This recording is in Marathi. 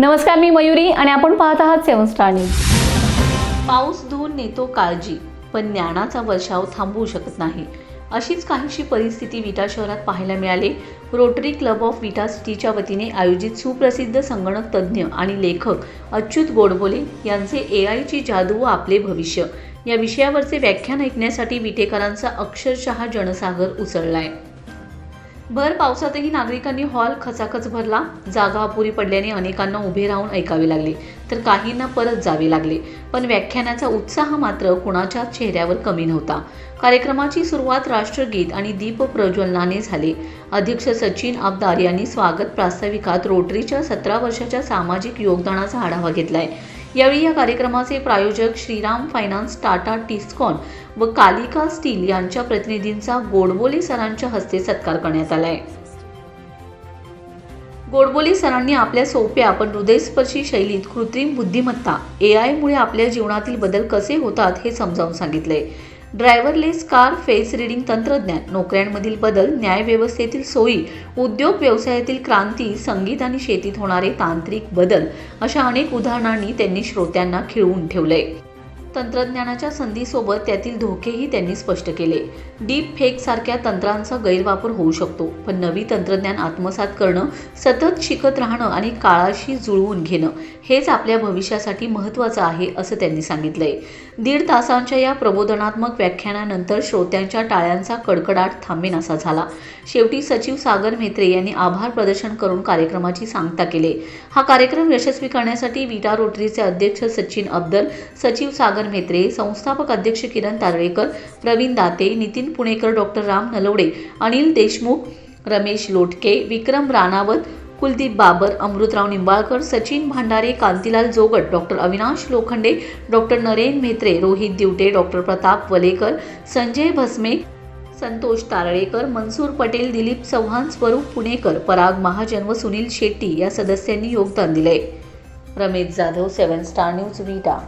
नमस्कार मी मयुरी आणि आपण पाहत आहात सेवन स्टार न्यूज. पाऊस धुवून नेतो काळजी पण ज्ञानाचा वर्षाव थांबवू शकत नाही. अशीच काहीशी परिस्थिती विटा शहरात पाहायला मिळाली. रोटरी क्लब ऑफ विटा सिटीच्या वतीने आयोजित सुप्रसिद्ध संगणक तज्ज्ञ आणि लेखक अच्युत गोडबोले यांचे ए आयची जादू व आपले भविष्य. या विषयावरचे व्याख्यान ऐकण्यासाठी विटेकरांचा अक्षरशः जनसागर उसळलाय. भर पावसातही नागरिकांनी हॉल खचाखच भरला. जागा अपुरी पडल्याने अनेकांना उभे राहून ऐकावे लागले. तर काहींना परत जावे लागले. पण व्याख्यानाचा उत्साह मात्र कुणाच्या चेहऱ्यावर कमी नव्हता. कार्यक्रमाची सुरुवात राष्ट्रगीत आणि दीप प्रज्वलनाने झाले. अध्यक्ष सचिन आबदार यांनी स्वागत प्रास्ताविकात रोटरीच्या सतरा वर्षाच्या सामाजिक योगदानाचा आढावा घेतलाय. यावेळी या कार्यक्रमाचे प्रायोजक श्रीराम फायनान्स टाटा टिस्कॉन व कालिका स्टील यांच्या प्रतिनिधींचा गोडबोले सरांच्या हस्ते सत्कार करण्यात आलाय. गोडबोले सरांनी आपल्या सोप्या पण हृदयस्पर्शी शैलीत कृत्रिम बुद्धिमत्ता ए आयमुळे आपल्या जीवनातील बदल कसे होतात हे समजावून सांगितले ड्रायव्हरलेस कार फेस रिडिंग तंत्रज्ञान नोकऱ्यांमधील बदल न्यायव्यवस्थेतील सोयी उद्योग व्यवसायातील क्रांती संगीत आणि शेतीत होणारे तांत्रिक बदल अशा अनेक उदाहरणांनी त्यांनी श्रोत्यांना खिळवून ठेवलंय. तंत्रज्ञानाच्या संधीसोबत त्यातील धोकेही त्यांनी स्पष्ट केले. डीप फेक सारख्या तंत्रांचा गैरवापर होऊ शकतो पण नवी तंत्रज्ञान आत्मसात करणं सतत शिकत राहणं आणि काळाशी जुळवून घेणं हेच आपल्या भविष्यासाठी महत्त्वाचं आहे असं त्यांनी सांगितलंय. दीड तासांच्या या प्रबोधनात्मक व्याख्यानानंतर श्रोत्यांच्या टाळ्यांचा कडकडाट थांबेनासा झाला. शेवटी सचिव सागर म्हेत्रे यांनी आभार प्रदर्शन करून कार्यक्रमाची सांगता केली. हा कार्यक्रम यशस्वी करण्यासाठी विटा रोटरीचे अध्यक्ष सचिन अब्दल सचिव सागर मेत्रे संस्थापक अध्यक्ष Kiran Taralekar Pravin Date Nitin Punekar doctor Ram Nalawade Anil Deshmukh Ramesh Lotke Vikram Ranawat Kuldeep Babar Amritrao Nimbalkar Sachin Bhandare Kantilal Jogat doctor Avinash Lokhande doctor Naren Mhetre Rohit Diwate doctor Pratap Walekar Sanjay Bhasme Santosh Taralekar Mansoor Patel Dilip Chavan Swaroop Punekar Parag Mahajan व सुनील शेट्टी या सदस्यांनी योगदान दिले. Ramesh Jadhav seven star news Vita